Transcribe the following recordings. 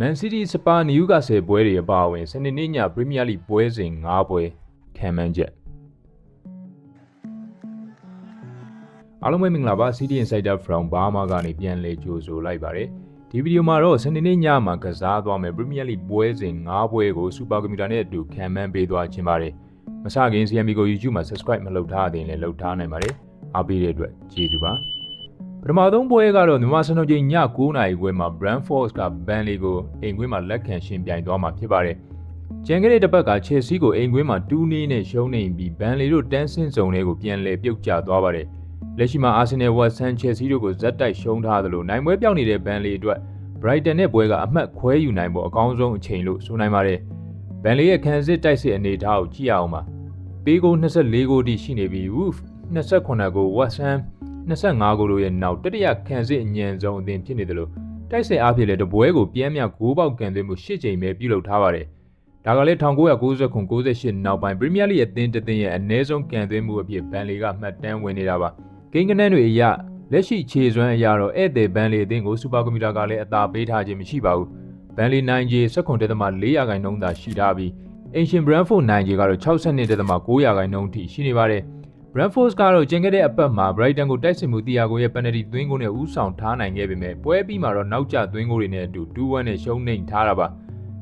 Man City စပါနယူကာဆယ်ပွဲတွေအပါအဝင်စနေနေ့ညပရီးမီးယားလိပွဲစဉ်၅ပွဲခံမှန်းချက်အားလုံးပဲမင်္ဂလာပါ City Insider from Burma ကနေပြန်လည်ကြိုဆိုလိုက်ပါတယ်ဒီဗီဒီယိုမှာတော့စနေနေ့ညမှာကစားသွားမယ်ပရီးမီးယားလိပွဲစဉ်၅ပွဲကိုစူပါကွန်ပျူတာနဲ့အတူခံမှန်းပေးသွားခြင်းပါတယ်မစခင် CMB ကို YouTube မှာ subscribe မလုပ်ထားသေးရင်လည်းလုပ်ထားနိုင်ပါတယ်အားပေးတဲ့အတွက်ကျေးဇူးပါ ပထမဆုံးပွဲကတော့မြန်မာစံတော်ချိန်ည9:00နာရီခွဲမှာ Brentford က Burnley ကိုအိမ်ကွင်းမှာလက်ခံရှင်ပြိုင်သွားမှာဖြစ်ပါတယ်။ကျန်ခဲ့တဲ့တစ်ပတ်က Chelsea ကိုအိမ်ကွင်းမှာ2-2နဲ့ရှုံးနေပြီး Burnley တို့တန်းဆင်းစုံတွေကိုပြန်လည်ပြုတ်ကျသွားပါတယ်။လက်ရှိမှာ Arsenal, West Ham, Chelsea တို့ကိုဇက်တိုက်ရှုံးထားသလိုနိုင်ပွဲပြောင်းနေတဲ့ Burnley အတွက် Brighton နဲ့ပွဲကအမှတ်ခွဲယူနိုင်ဖို့အကောင်းဆုံးအချိန်လို့ဆိုနိုင်ပါတယ်။ Burnley ရဲ့ခံစစ်တိုက်စစ်အနေအထားကိုကြည့်ရအောင်ပါ။ပေးဂိုး24ဂိုးတိရှိနေပြီး Wolves 28ဂိုး West Ham 25ဂိုးတို့ရဲ့နောက်တတိယခံစစ်အညံဆုံးအသင်းဖြစ်နေတယ်လို့တိုက်စစ်အားဖြင့်လည်းတပွဲကိုပြင်းပြဂိုးပေါက်ကန်သွင်းမှု၈ချိန်ပဲပြုလုပ်ထားပါတယ်။ဒါကလည်း1999-98နောက်ပိုင်းပရီးမီးယားလိရဲ့အသင်းတစ်သင်းရဲ့အနည်းဆုံးကန်သွင်းမှုအဖြစ်ဘန်လီကမှတ်တမ်းဝင်နေတာပါ။ကိန်းကနန်းတွေအရလက်ရှိခြေစွမ်းအရတော့ဧည့်သည်ဘန်လီအသင်းကိုစူပါကွန်ပျူတာကလည်းအသာပေးထားခြင်းမရှိပါဘူး။ဘန်လီနိုင်ဂျီ16.4ရာခိုင်နှုန်းသာရှိထားပြီးအင်ရှင်ဘရန်ဖို့နိုင်ဂျီကတော့62.9ရာခိုင်နှုန်းထိရှိနေပါတယ်။ Brentford ကတော့ကျင်ခဲ့တဲ့အပတ်မှာ Brighton ကိုတိုက်စစ်မှုတီယာကိုရဲ့ penalty သွင်းကိုနဲ့ဦးဆောင်ထားနိုင်ခဲ့ပေမဲ့ပွဲပြီးမှာတော့နောက်ကျသွင်းကိုတွေနဲ့အတူ2-1နဲ့ရှုံးနိမ့်ထားတာပါ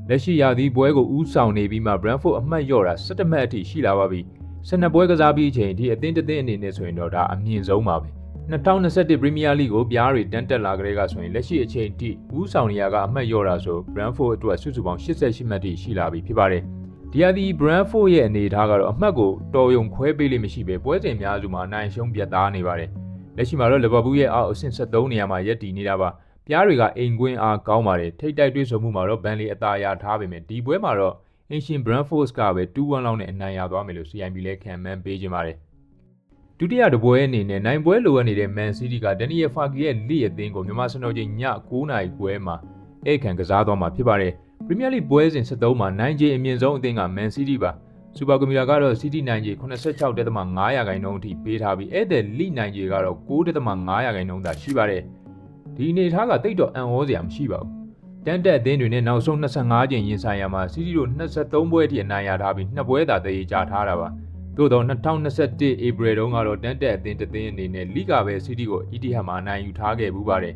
လက်ရှိရာသီပွဲကိုဦးဆောင်နေပြီးမှ Brentford အမှတ်လျော့တာ17မှတ်အထိရှိလာပါပြီ12ပွဲကစားပြီးအချိန်ဒီအသင်းတစ်သင်းအနေနဲ့ဆိုရင်တော့ဒါအမြင့်ဆုံးပါပဲ2021 Premier League ကိုပြားတွေတန်းတက်လာကြတဲ့ကဆိုရင်လက်ရှိအချိန်ထိဦးဆောင်နေရကအမှတ်လျော့တာဆို Brentford အတွက်စုစုပေါင်း88မှတ်ထိရှိလာပြီဖြစ်ပါတယ် ဒီဟာဒီ Brentford ရဲ့အနေအထားကတော့အမှတ်ကိုတော်ယုံခွဲပေးလိမ့်မရှိပဲပွဲစဉ်များစုမှာအနိုင်ရှုံးပြတ်သားနေပါတယ်။လက်ရှိမှာတော့ Liverpool ရဲ့အောက်အဆင့်73နေရာမှာရပ်တည်နေတာပါ။ပြားတွေကအိမ်ကွင်းအားကောင်းပါတယ်။ထိတ်တိုက်တွေ့ဆုံမှုမှာတော့ Burnley အသာရထားပေမဲ့ဒီပွဲမှာတော့ Ancient Brentford ကပဲ2-1လောက်နဲ့အနိုင်ရသွားမယ်လို့ CIB လည်းခံမှန်းပေးခြင်းပါတယ်။ဒုတိယတပွဲအနေနဲ့နိုင်ပွဲလိုအပ်နေတဲ့ Man City က Daniel Farke ရဲ့လိအသင်းကိုမြန်မာစံတော်ချိန်ည9:00နာရီခွဲမှာဧကန်ကစားသွားမှာဖြစ်ပါတယ်။ ပရီးမီးယားလိပွဲစဉ်73မှာနိုင်ဂျေအမြင့်ဆုံးအသင်းကမန်စီးတီးပါစူပါကွန်ပျူတာကတော့စီးတီးနိုင်ဂျေ86.5ရာခိုင်နှုန်းအထိပေးထားပြီးဧည့်သည်လိနိုင်ဂျေကတော့9.5ရာခိုင်နှုန်းသာရှိပါတယ်ဒီအနေထားကတိတ်တော့အံ့ဩစရာမရှိပါဘူးတန်တက်အသင်းတွေနဲ့နောက်ဆုံး25ကျင်ရင်ဆိုင်ရမှာစီးတီးတို့23ပွဲအထိအနိုင်ရထားပြီးနှစ်ပွဲသာတည်ကြထားတာပါသို့တော့2021ဧပြီတုန်းကတော့တန်တက်အသင်းတစ်သင်းအနေနဲ့လိဂါပဲစီးတီးကိုအီတီဟတ်မှာအနိုင်ယူထားခဲ့ဘူးပါတယ်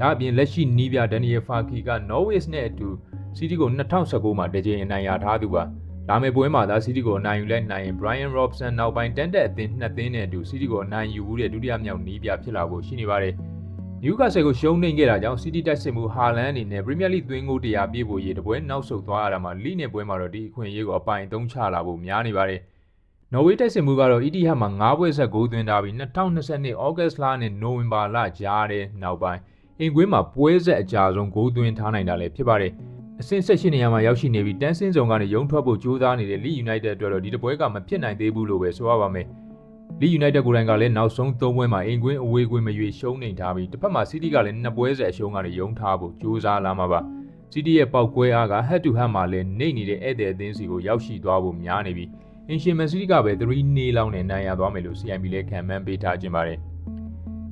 ဒါအပြင်လက်ရှိနီးပြဒန်နီယယ်ဖာကီကနော်ဝေ့စ်နဲ့အတူစီးတီးကို2019မှာတကြိမ်အနိုင်ရထားသူပါလာမယ့်ပွဲမှာသာစီးတီးကိုအနိုင်ယူလဲနိုင်ရင် Brian Robson နောက်ပိုင်းတန်တက်အသင်းနှစ်သင်းနဲ့အတူစီးတီးကိုအနိုင်ယူမှုတဲ့ဒုတိယမြောက်နီးပြဖြစ်လာဖို့ရှိနေပါတယ်နယူကာဆယ်ကိုရှုံးနိမ့်ခဲ့တာကြောင့်စီးတီးတိုက်စစ်မှုဟာလန်အနေနဲ့ပရီးမီးယားလိသွင်းကိုတရားပြည့်ဖို့ရေတပွဲနောက်ဆုတ်သွားရတာမှာလိနဲ့ပွဲမှာတော့ဒီအခွင့်အရေးကိုအပိုင်သုံးချလာဖို့များနေပါတယ်နော်ဝေးတိုက်စစ်မှုကတော့အီတီဟတ်မှာ9ပွဲဆက်ဂိုးသွင်းထားပြီး2022ဩဂတ်စ်လနဲ့နိုဝင်ဘာလကြားတဲ့နောက်ပိုင်း အင်ကွင်းမှာပွဲဆက်အကြဆုံးဂိုးသွင်းထားနိုင်တာလည်းဖြစ်ပါတယ်။အဆင့်၁၈နေရာမှာရောက်ရှိနေပြီးတန်းစင်းဆောင်ကနေရုံထွက်ဖို့ကြိုးစားနေတဲ့ Leeds United အတွက်တော့ဒီတပွဲကမဖြစ်နိုင်သေးဘူးလို့ပဲဆိုရပါမယ်။ Leeds United ကိုယ်တိုင်ကလည်းနောက်ဆုံး၃ပွဲမှာအိမ်ကွင်းအဝေးကွင်းမရွေရှုံးနေထားပြီးတစ်ဖက်မှာ City ကလည်းနှစ်ပွဲဆက်အရှုံးကနေရုံထားဖို့ကြိုးစားလာမှာပါ။ City ရဲ့ပောက်ကွဲအားက head to head မှာလည်းနေနေတဲ့ဧည့်သည်အသင်းစီကိုရောက်ရှိသွားဖို့များနေပြီးအင်ရှင်မန်စီးတီးကပဲ3နေလောက်နဲ့နိုင်ရသွားမယ်လို့ CIB လည်းခံမှန်းပေးထားခြင်းပါတယ်။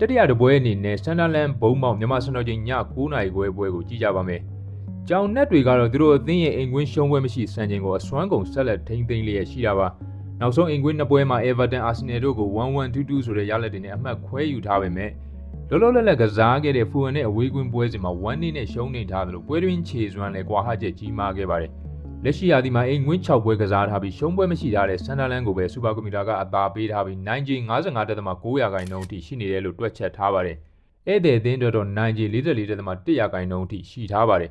တတိယတပွဲအနေနဲ့ Sunderland ဘုံမောက်မြန်မာစံတော်ချိန်ည9:00နာရီခွဲပွဲကိုကြည့်ကြပါမယ်။ကြောင်နက်တွေကတော့သူတို့အသင်းရဲ့အိမ်ကွင်းရှုံးပွဲမရှိစံချိန်ကိုအစွမ်းကုန်ဆက်လက်ထိန်းသိမ်းလျက်ရှိတာပါနောက်ဆုံးအိမ်ကွင်းနှစ်ပွဲမှာ Everton Arsenal တို့ကို1-1-2-2ဆိုတဲ့ရလဒ်တွေနဲ့အမှတ်ခွဲယူထားပေမဲ့လောလောလတ်လတ်ကစားခဲ့တဲ့ဖူဝန်နဲ့အဝေးကွင်းပွဲစဉ်မှာ1နေနဲ့ရှုံးနေထားသလိုပွဲတွင်ခြေစွမ်းလည်းကွာဟချက်ကြီးမားခဲ့ပါတယ် လက်ရှိရာသီမှာအိမ်ကွင်း6ပွဲကစားထားပြီးရှုံးပွဲမရှိထားတဲ့ဆန်ဒါလန်ကိုပဲစူပါကွန်ပျူတာကအသာပေးထားပြီးနိုင်ဂျီ55.9ရာခိုင်နှုန်းအထိရှိနေတယ်လို့တွက်ချက်ထားပါတယ်ဧည့်သည်အသင်းတော်တော့နိုင်ဂျီ44.1ရာခိုင်နှုန်းအထိရှိထားပါတယ်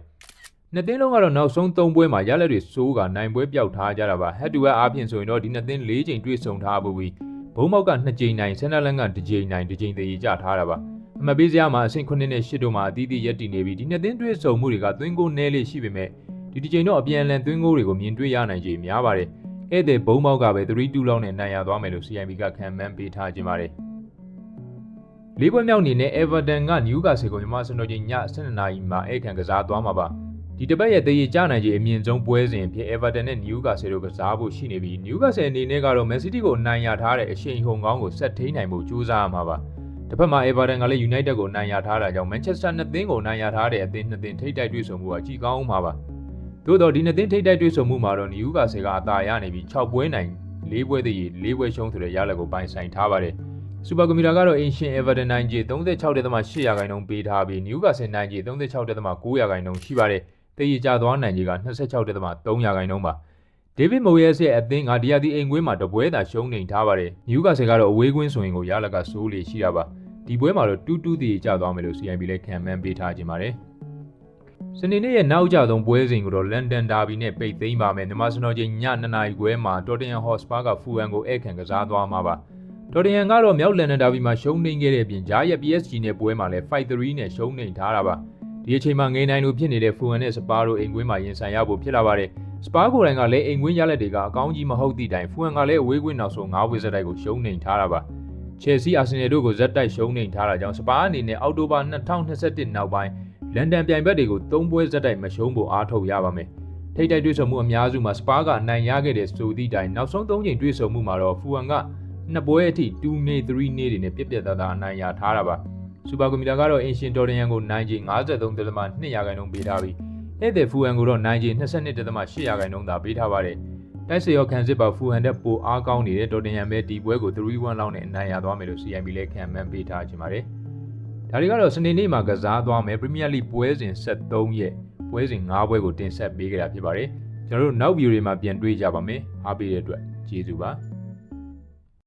နှစ်သင်းလုံးကတော့နောက်ဆုံး၃ပွဲမှာရလက်တွေစိုးကနိုင်ပွဲပြောက်ထားကြတာပါဟက်တူဝက်အားဖြင့်ဆိုရင်တော့ဒီနှစ်သင်း၄ချိန်တွေ့ဆုံထားဖို့ပြီးဘုံမောက်က2ချိန်နိုင်ဆန်နလန်က2ချိန်နိုင်2ချိန်သေးကြထားတာပါအမပေးစရာမှာအဆင့်9နဲ့10တို့မှာအသီးသီးရက်တည်နေပြီးဒီနှစ်သင်းတွေ့ဆုံမှုတွေကသွင်းကိုနဲလေးရှိပေမဲ့ ဒီဒီချိန်တော့အပြန်အလှန်သွင်းကိုတွေကိုမြင်တွေ့ရနိုင်ခြေများပါတယ်ဧည့်သည်ဘုံမောက်ကပဲ3-2လောက်နဲ့နိုင်ရသွားမယ်လို့ CIB ကခံမှန်းပေးထားခြင်းပါတယ်လေးပွဲမြောက်အနေနဲ့ Everton က Newcastle ကိုမြန်မာစံတော်ချိန်ည7:00နာရီမှာဧကန်ကစားသွားမှာပါဒီတပတ်ရဲ့တည်ရကြနိုင်ခြေအမြင့်ဆုံးပွဲစဉ်ဖြစ် Everton နဲ့ Newcastle တို့ကစားဖို့ရှိနေပြီး Newcastle အနေနဲ့ကတော့ Man City ကိုအနိုင်ရထားတဲ့အရှိန်ဟုန်ကောင်းကိုဆက်ထိန်းနိုင်ဖို့ကြိုးစားရမှာပါ။ဒါတစ်ဖက်မှာ Everton ကလည်း United ကိုနိုင်ရထားတာကြောင့် Manchester နှစ်သင်းကိုနိုင်ရထားတဲ့အသင်းနှစ်သင်းထိပ်တိုက်တွေ့ဆုံမှုကကြည်ကောင်းမှာပါ သို့တော့ဒီနှစ်သင်းထိပ်တိုက်တွေ့ဆုံမှုမှာတော့ Newcastle ကအသာရနေပြီး6ပွဲနိုင်၄ပွဲတည်း၄ပွဲရှုံးဆိုတဲ့ရလဒ်ကိုပိုင်ဆိုင်ထားပါတယ်စူပါကွန်ပျူတာကတော့ Ancient Everton နိုင်ခြေ36.8ရာခိုင်နှုန်းပေးထားပြီး Newcastle နိုင်ခြေ36.9ရာခိုင်နှုန်းရှိပါတယ်။တည်ရကြသွားနိုင်ခြေက26.3ရာခိုင်နှုန်းပါ။ David Moyes ရဲ့အသင်းကဒီယာဒီအိမ်ကွင်းမှာတပွဲသာရှုံးနေထားပါတယ်။ Newcastle ကတော့အဝေးကွင်းဆိုရင်ကိုရလကစိုးလေရှိတာပါ။ဒီပွဲမှာတော့2-2တည်ကြသွားမယ်လို့ CIB လည်းခံမှန်းပေးထားခြင်းပါတယ်။ စနေနေ့ရဲ့နောက်ကျဆုံးပွဲစဉ်ကိုတော့ London Derby နဲ့ပိတ်သိမ်းပါမယ်။မြန်မာစံတော်ချိန်ည2:00နာရီခွဲမှာ Tottenham Hotspur က Fulham ကိုဧည့်ခံကစားသွားမှာပါ။တော်တရန်ကတော့မြောက်လန်ဒန်ဒါဘီမှာရှုံးနိမ့်ခဲ့တဲ့အပြင်ဂျားရဲ့ PSG နဲ့ပွဲမှာလည်း5-3နဲ့ရှုံးနိမ့်ထားတာပါဒီအချိန်မှာငိန်နိုင်လိုဖြစ်နေတဲ့ဖူဟန်နဲ့စပါးတို့အိမ်ကွင်းမှာရင်ဆိုင်ရဖို့ဖြစ်လာပါတယ်စပါးကိုယ်တိုင်ကလည်းအိမ်ကွင်းရလက်တွေကအကောင်းကြီးမဟုတ်သည့်တိုင်ဖူဟန်ကလည်းအဝေးကွင်းနောက်ဆုံး9ဝေးစက်တိုက်ကိုရှုံးနိမ့်ထားတာပါချယ်ဆီအာဆင်နယ်တို့ကိုဇက်တိုက်ရှုံးနိမ့်ထားတာကြောင့်စပါးအနေနဲ့အောက်တိုဘာ2021နောက်ပိုင်း လန်ဒန်ပြိုင်ဘက်တွေကို၃ပွဲဇက်တိုက်မရှုံးဖို့အားထုတ်ရပါမယ်ထိတ်တိုက်တွေ့ဆုံမှုအများစုမှာစပါးကအနိုင်ရခဲ့တဲ့ဆိုသည့်တိုင်နောက်ဆုံး၃ချိန်တွေ့ဆုံမှုမှာတော့ဖူဟန်ကနှစ်ပွဲအထိ2နေ3နေတွေနဲ့ပြက်ပြက်သားသားအနိုင်ရထားတာပါစူပါကွန်ပျူတာကတော့အင်ရှင်တော်ရန်ကိုနိုင်ခြေ53.2ရာခိုင်နှုန်းပေးထားပြီးဧည့်သည်ဖူဟန်ကိုတော့နိုင်ခြေ22.8ရာခိုင်နှုန်းသာပေးထားပါတယ်တိုက်စရောခံစစ်ပါဖူဟန်တဲ့ပိုအားကောင်းနေတဲ့တော်တင်ရန်ပဲဒီပွဲကို3-1လောက်နဲ့အနိုင်ရသွားမယ်လို့ CIB လည်းခံမှန်းပေးထားခြင်းပါတယ် ဒါတွေကတော့စနေနေ့မှာကစားသွားမယ်ပရီးမီးယားလိပွဲစဉ်73ရဲ့ပွဲစဉ်5ပွဲကိုတင်ဆက်ပေးကြတာဖြစ်ပါတယ်ကျွန်တော်တို့နောက်ဗီဒီယိုတွေမှာပြန်တွေ့ကြပါမယ်အားပေးတဲ့အတွက်ကျေးဇူးပါ